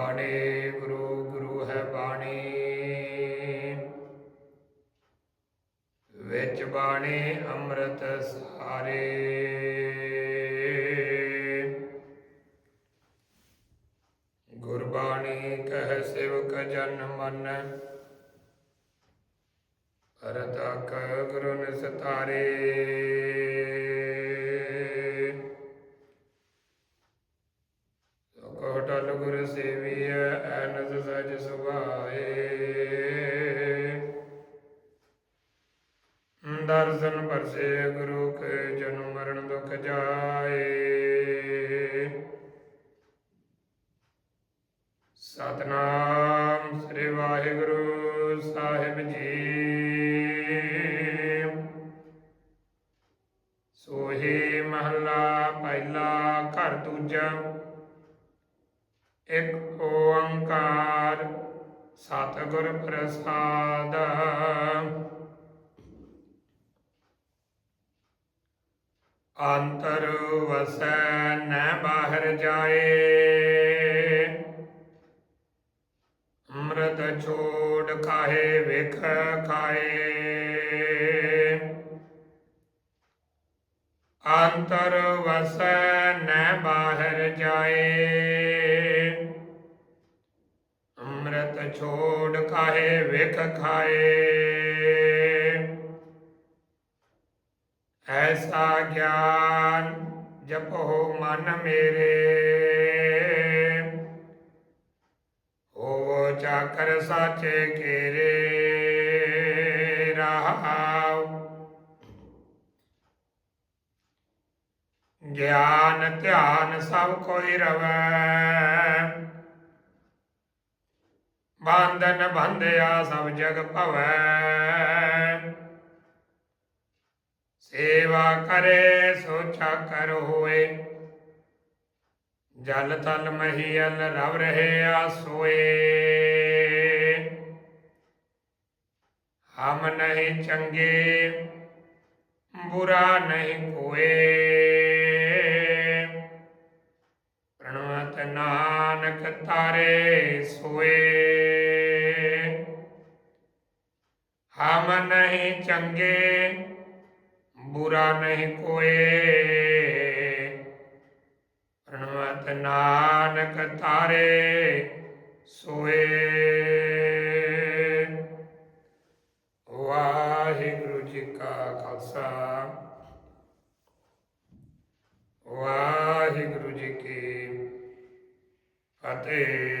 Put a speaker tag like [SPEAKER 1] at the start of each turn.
[SPEAKER 1] ਬਾਣੇ ਗੁਰੂ ਗੁਰੂ ਹੈ ਬਾਣੀ। ਵਿੱਚ ਬਾਣੀ, ਅੰਮ੍ਰਿਤ ਸਾਰੇ। ਗੁਰਬਾਣੀ ਕਹਿ ਸਿਵਕ ਜਨ ਮਨ। ਰਤਾ ਕ ਗੁਰੂ ਨੇ ਸਤਾਰੇ ਦਰਸ਼ਨ ਪਰਸੇ ਗੁਰੂ ਕੇ ਜਨਮ ਮਰਨ ਦੁਖ ਜਾਏ। ਸਤਨਾਮ ਸ੍ਰੀ ਵਾਹਿਗੁਰੂ ਸਾਹਿਬ ਜੀ। ਸੋਹੀ ਮਹੱਲਾ ਪਹਿਲਾ ਘਰ ਦੂਜਾ। ਇੱਕ ਓੰਕਾਰ ਸਤਿਗੁਰ ਪ੍ਰਸਾਦ। ਅੰਤਰ ਵਸੈ ਨ ਬਾਹਰ ਜਾਏ। ਅੰਮ੍ਰਿਤ ਛੋੜ ਕਾਹੇ ਵੇਖ ਖਾਏ ਅੰਤਰ ਵਸੈ ਨ ਬਾਹਰ ਜਾਏ। ਅੰਮ੍ਰਿਤ ਛੋੜ ਕਾਹੇ ਵੇਖ ਖਾਏ ਐਸਾ ਗਿਆਨ ਜਪੋ ਮਨ ਮੇਰੇ। ਹੋਵੋ ਚਾਕਰ ਸਾਚੇ ਕੇਰੇ ਰਹਾਉ। ਗਿਆਨ ਧਿਆਨ ਸਭ ਕੋਈ ਰਵੈ। ਬੰਧਨ ਬੰਧਿਆ ਸਭ ਜਗ ਭਵੈ। ਸੇਵਾ ਕਰੇ ਸੋਚਾ ਕਰ ਹੋਏ ਜਲ ਤਲ ਮਹੀਲ ਰਵ ਰਹੇ ਆਸੋਏ। ਹਮ ਨਹੀਂ ਚੰਗੇ, ਬੁਰਾ ਨਹੀਂ ਕੋਏ। ਪ੍ਰਣਵਤ ਨਾਨਕ ਤਾਰੇ ਸੋਏ। ਹਮ ਨਹੀਂ ਚੰਗੇ ਬੁਰਾ ਨਹੀਂ ਕੋਏ। ਪ੍ਰਣਵਤ ਨਾਨਕ ਤਾਰੇ ਸੋਏ। ਵਾਹਿਗੁਰੂ ਜੀ ਕਾ ਖਾਲਸਾ। ਵਾਹਿਗੁਰੂ ਜੀ ਕੀ ਫਤਿਹ।